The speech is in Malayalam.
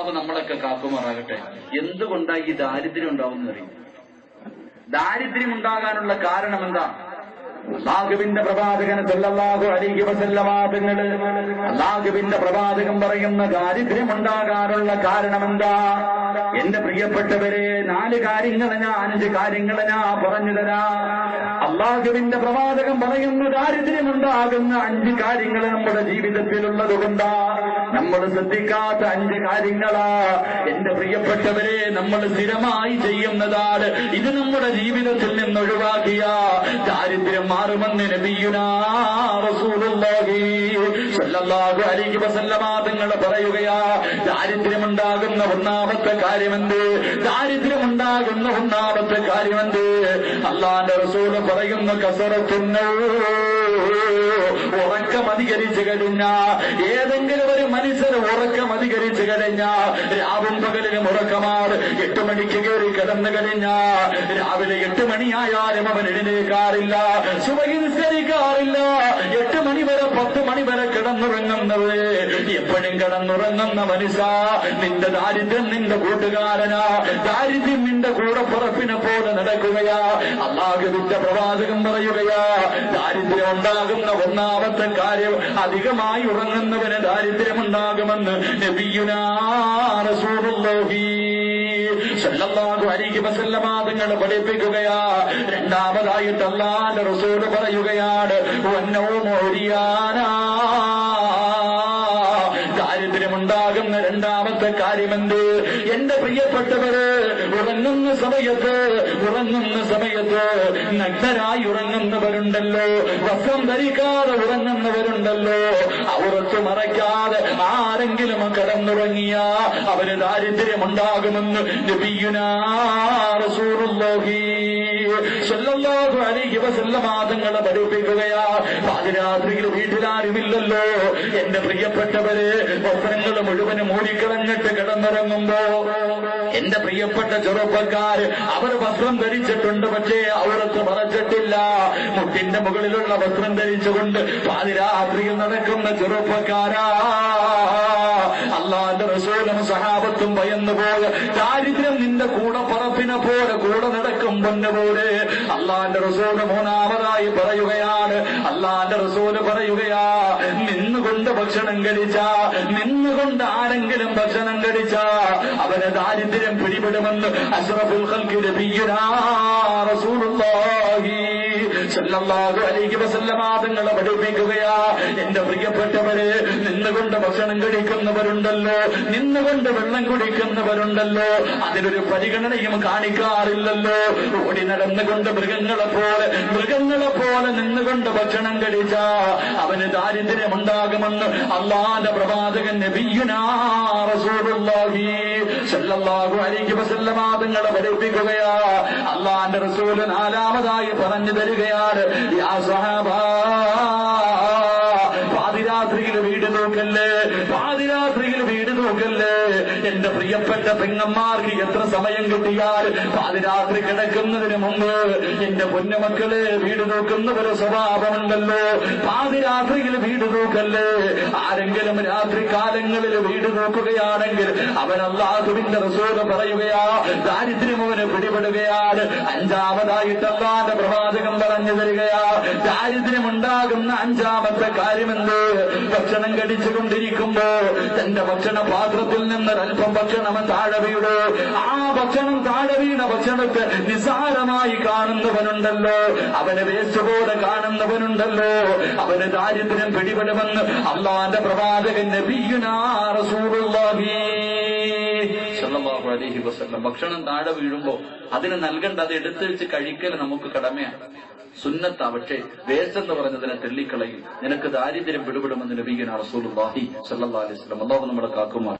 അപ്പൊ നമ്മളൊക്കെ കാക്കുമാറാകട്ടെ എന്തുകൊണ്ടാണ് ഈ ദാരിദ്ര്യം ഉണ്ടാവുന്ന അറിയും ദാരിദ്ര്യം ഉണ്ടാകാനുള്ള കാരണം എന്താ? അള്ളാഹുവിന്റെ പ്രവാചകന് സല്ലല്ലാഹു അലൈഹി വസല്ലമ തങ്ങൾ അള്ളാഹുവിന്റെ പ്രവാചകൻ പറയുന്ന ദാരിദ്ര്യം ഉണ്ടാകാനുള്ള കാരണം എന്താ? എന്റെ പ്രിയപ്പെട്ടവരെ നാല് കാര്യങ്ങൾ ഞാൻ അഞ്ച് കാര്യങ്ങൾ ഞാൻ പറഞ്ഞു തരാം. അള്ളാഹുവിന്റെ പ്രവാചകം പറയുന്ന ദാരിദ്ര്യം ഉണ്ടാകുന്ന അഞ്ച് കാര്യങ്ങൾ നമ്മുടെ ജീവിതത്തിലുള്ളത് കൊണ്ടാ. നമ്മൾ ശ്രദ്ധിക്കാത്ത അഞ്ച് കാര്യങ്ങളാ. എന്റെ പ്രിയപ്പെട്ടവരെ നമ്മൾ സ്ഥിരമായി ചെയ്യുന്നതാണ്. ഇത് നമ്മുടെ ജീവിതത്തിൽ നിന്ന് ഒഴിവാക്കിയ ദാരിദ്ര്യം മാറുമെന്ന് നബിയുനാ റസൂലുള്ളാഹി സ്വല്ലല്ലാഹു അലൈഹി വസല്ലമ തങ്ങൾ പറയുകയാ ദാരിദ്ര്യമുണ്ടാകുന്ന ഒന്നാമത്തെ കാര്യമെന്ത്? ദാരിദ്ര്യമുണ്ടാകുന്ന ഒന്നാമത്തെ കാര്യമെന്ത്? അള്ളാന്റെ റസൂൽ പറയുന്ന കസറത്തുന്നു. ഉറക്കം അധികരിച്ചു കഴിഞ്ഞ ഏതെങ്കിലും ഒരു മനുഷ്യന് ഉറക്കം അധികരിച്ചു കഴിഞ്ഞ രാവും പകലിനും ഉറക്കമാർ എട്ട് മണിക്ക് കയറി കിടന്നു കഴിഞ്ഞ രാവിലെ എട്ട് മണിയായാലും അവൻ എഴുന്നേക്കാറില്ല സുബഹി നിസ്കരിക്കാറില്ല എട്ട് മണി വരെ പത്ത് മണി വരെ എപ്പോഴും കിടന്നുറങ്ങുന്ന മനുഷ്യ നിന്റെ ദാരിദ്ര്യം നിന്റെ കൂട്ടുകാരനാ. ദാരിദ്ര്യം നിന്റെ കൂടെ പുറപ്പിനെ പോലെ നടക്കുകയാ. അള്ളാഹുവിന്റെ പ്രവാചകം പറയുകയാ. ദാരിദ്ര്യം ഉണ്ടാകുന്ന ഒന്നാമത്തെ കാര്യം അധികമായി ഉറങ്ങുന്നവന് ദാരിദ്ര്യമുണ്ടാകുമെന്ന് നബിയുനാ റസൂലുള്ളാഹി സല്ലല്ലാഹു അലൈഹി വസല്ലമ തങ്ങൾ പഠിപ്പിക്കുകയാ. രണ്ടാമതായിട്ട് അള്ളാന്റെ റസൂൽ പറയുകയാണ് വന്നവും മോരിയാനാ ദാരിദ്ര്യമുണ്ടാകുന്ന രണ്ടാമത്തെ കാര്യമെന്ത്? എന്റെ പ്രിയപ്പെട്ടവര് ഉറങ്ങുന്ന സമയത്ത് ഉറങ്ങുന്ന സമയത്ത് നഗ്നരായി ഉറങ്ങുന്നവരുണ്ടല്ലോ. വസ്ത്രം ധരിക്കാതെ ഉറങ്ങുന്നവരുണ്ടല്ലോ. അവർക്ക് മറയ്ക്കാതെ ആരെങ്കിലും കടന്നുറങ്ങിയ അവന് ദാരിദ്ര്യമുണ്ടാകുമെന്ന് തങ്ങൾ പഠിപ്പിക്കുകയാ. പാതിരാത്രിയിൽ വീട്ടിലാരുമില്ലല്ലോ. എന്റെ പ്രിയപ്പെട്ടവര് വസ്ത്രങ്ങൾ മുഴുവനും മൂടിക്കളഞ്ഞിട്ട് കിടന്നിറങ്ങുമ്പോ എന്റെ പ്രിയപ്പെട്ട ചെറുപ്പക്കാർ അവർ വസ്ത്രം ധരിച്ചിട്ടുണ്ട് പക്ഷേ അവർക്ക് പറച്ചിട്ടില്ല മുട്ടിന്റെ മുകളിലുള്ള വസ്ത്രം ധരിച്ചുകൊണ്ട് പാതിരാത്രിയിൽ നടക്കുന്ന ചെറുപ്പക്കാരാ. അള്ളാന്റെ റസൂലും സഹാബത്തും ഭയന്നുപോയ ദാരിദ്ര്യം നിന്റെ കൂടെ പറപ്പിനെ പോലെ കൂടെ നടക്കും പൊന്നു പോലെ. അള്ളാന്റെ റസൂൽ മൂന്നാമതായി പറയുകയാണ്. അള്ളാന്റെ റസൂൽ പറയുകയാ ഭക്ഷണം കഴിച്ച നിന്നുകൊണ്ട് ആരെങ്കിലും ഭക്ഷണം കഴിച്ച അവന് ദാരിദ്ര്യം പിടിപെടുമെന്ന് അഷ്റഫുൽ പഠിപ്പിക്കുകയാ. എന്റെ പ്രിയപ്പെട്ടവര് നിന്നുകൊണ്ട് ഭക്ഷണം കഴിക്കുന്നവരുണ്ടല്ലോ. നിന്നുകൊണ്ട് വെള്ളം കുടിക്കുന്നവരുണ്ടല്ലോ. അതിനൊരു പരിഗണനയും കാണിക്കാറില്ലല്ലോ. ഓടി നടന്നുകൊണ്ട് മൃഗങ്ങളെ പോലെ മൃഗങ്ങളെ പോലെ നിന്നുകൊണ്ട് ഭക്ഷണം കഴിച്ച അവന് ദാരിദ്ര്യമുണ്ടാകുമെന്ന് അള്ളാന്റെ പ്രവാചകൻ തങ്ങൾ പഠിപ്പിക്കുകയാ. അള്ളാന്റെ റസൂൽ നാലാമതായി പറഞ്ഞു തരികയാണ്. യാ സഹാബാ പാതിരാത്രിയിൽ വീട് നോക്കല്ലേ പാതിരാത്രിയിൽ വീട് നോക്കല്ലേ എന്റെ പ്രിയപ്പെട്ട പെങ്ങന്മാർക്ക് എത്ര സമയം കിട്ടിയാൽ പാതിരാത്രി കിടക്കുന്നതിന് മുമ്പ് എന്റെ പൊന്നുമക്കളെ വീട് നോക്കുന്ന ഒരു സ്വഭാവമുണ്ടല്ലോ. പാതിരാത്രിയിൽ വീട് നോക്കല്ലേ? ആരെങ്കിലും രാത്രി കാലങ്ങളിൽ വീട് നോക്കുകയാണെങ്കിൽ അവൻ അള്ളാഹുവിന്റെ റസൂൽ പറയുകയാ ദാരിദ്ര്യം അവന് പിടിപെടുകയാണ്. അഞ്ചാമതായിട്ട് അള്ളാന്റെ പ്രവാചകം പറഞ്ഞു തരികയാ ദാരിദ്ര്യം ഉണ്ടാകുന്ന അഞ്ചാമത്തെ കാര്യമെന്ത്? ഭക്ഷണം കടിച്ചുകൊണ്ടിരിക്കുമ്പോ തന്റെ ഭക്ഷണ പാത്രത്തിൽ നിന്ന് അല്പം ഭക്ഷണം താഴെ വീട് ആ ഭക്ഷണം താഴെ ഭക്ഷണത്തെ നിസാരമായി കാണുന്നവനുണ്ടല്ലോ. അവനെ വേസ്റ്റ് കാണുന്നവനുണ്ടല്ലോ. അവന് ദാരിദ്ര്യം പിടിപെടുമെന്ന് അള്ളാന്റെ പ്രവാചകൻ അലൈഹി വസല്ലം. ഭക്ഷണം താഴെ വീഴുമ്പോ അതിന് നൽകേണ്ട അത് എടുത്തു വെച്ച് കഴിക്കൽ നമുക്ക് കടമയാണ്. സുന്നത്ത പക്ഷേ വേസ്റ്റ് എന്ന് പറഞ്ഞതിനെ തെള്ളിക്കളയും. നിനക്ക് ദാരിദ്ര്യം പിടിപെടുമെന്ന് നബീകന റസൂലുള്ളാഹി സല്ലാ അലൈഹി സ്വലം അള്ളാഹു നമ്മളെ കാക്കുമാർ